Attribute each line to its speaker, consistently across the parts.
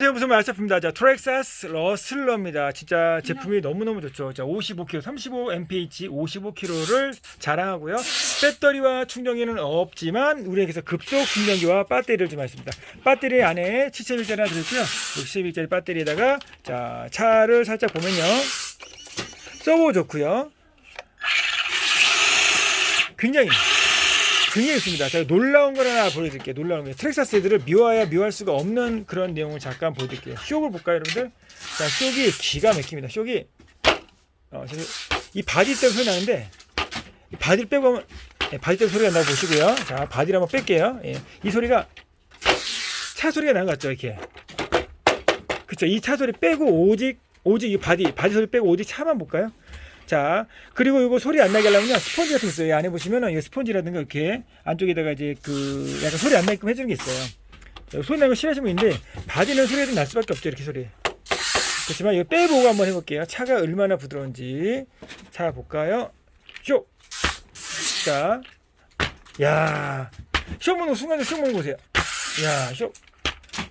Speaker 1: 안녕하세요 무슨 말씀입니다. 자 트렉사스 러슬러입니다. 진짜 제품이 너무 너무 좋죠. 자 55kg, 35 mph 55kg를 자랑하고요. 배터리와 충전기는 없지만 우리에게서 급속 충전기와 배터리를 좀 했습니다. 배터리 안에 70일짜리 하나 들었고요. 60일짜리 배터리에다가 자 차를 살짝 보면요. 서버 좋고요. 굉장히 굉장히 있습니다. 제가 놀라운 걸 하나 보여드릴게요. 놀라운 거. 트렉사스 애들을 미워야 미워할 수가 없는 그런 내용을 잠깐 보여드릴게요. 쇼를 볼까요, 여러분들? 자, 쇼기 기가 막힙니다. 쇼기. 어, 이 바디 때문에 소리 나는데, 이 바디를 빼고 하면, 예, 바디 때문에 소리가 나고 보시고요. 자, 바디를 한번 뺄게요. 예, 이 소리가, 차 소리가 나는 것 같죠, 이렇게. 그쵸. 이 차 소리 빼고 오직, 오직 이 바디, 바디 소리 빼고 오직 차만 볼까요? 자, 그리고 이거 소리 안 나게 하려면요. 스펀지 같은 거 있어요. 이 안에 보시면은 이 스펀지라든가 이렇게 안쪽에다가 이제 그 약간 소리 안 나게끔 해주는 게 있어요. 자, 소리 나는 거 싫어하시는 분인데 바디는 소리가 좀 날 수밖에 없죠. 이렇게 소리. 그렇지만 이거 빼보고 한번 해볼게요. 차가 얼마나 부드러운지. 자, 볼까요? 쇼! 자, 야, 쇼 보는 순간에 쇼 보는 거 보세요. 야, 쇼.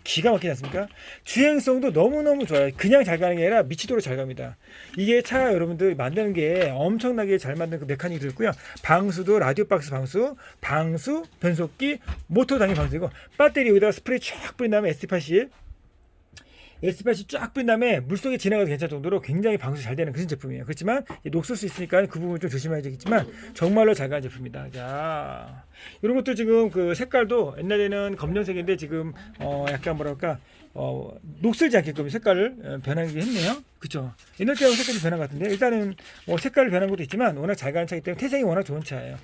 Speaker 1: 기가 막히지 않습니까? 주행성도 너무너무 좋아요. 그냥 잘 가는 게 아니라 미치도록 잘 갑니다. 이게 차 여러분들 만드는 게 엄청나게 잘 만든 그 메카닉이 들고요. 방수도 라디오 박스 방수, 방수, 변속기, 모터 당연히 방수이고 배터리 여기다가 스프레이 쫙 뿌린 다음에 SD81 S80 쫙 뿌린 다음에 물속에 지나가도 괜찮을 정도로 굉장히 방수 잘 되는 그런 제품이에요. 그렇지만 녹슬 수 있으니까 그 부분 좀 조심해야 되겠지만 정말로 잘 가는 제품입니다. 자, 이런 것도 지금 그 색깔도 옛날에는 검정색인데 지금 어 약간 뭐랄까 어 녹슬지 않게끔 색깔을 어, 변하게 했네요. 그쵸 옛날 때하고 색깔이 변한 것 같은데 일단은 뭐 색깔을 변한 것도 있지만 워낙 잘 가는 차이기 때문에 태생이 워낙 좋은 차예요.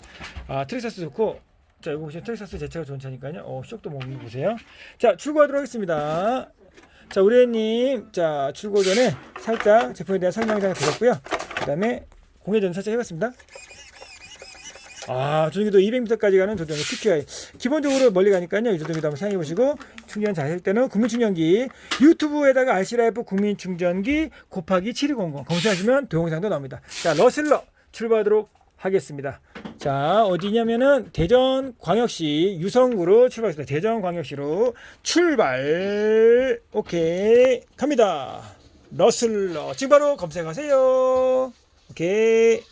Speaker 1: 아 트레사스 좋고 자 이거 보시면 트레사스 자체가 좋은 차니까요. 어 쇼도 먹는 거 보세요. 자 출고하도록 하겠습니다. 자, 우리님, 자, 출고 전에 살짝 제품에 대한 설명장을 드렸고요. 그 다음에 공회전 살짝 해봤습니다. 아, 조종기도 200m까지 가는 조종기 PQI. 기본적으로 멀리 가니까요. 이 조종기도 한번 사용해 보시고, 충전 잘 할 때는 국민 충전기, 유튜브에다가 RC라이프 국민 충전기 곱하기 7200 검색하시면 동영상도 나옵니다. 자, 러슬러 출발하도록 하겠습니다. 자, 어디냐면은 대전 광역시 유성구로 출발했습니다. 대전 광역시로 출발. 오케이. 갑니다. 러슬러. 지금 바로 검색하세요. 오케이.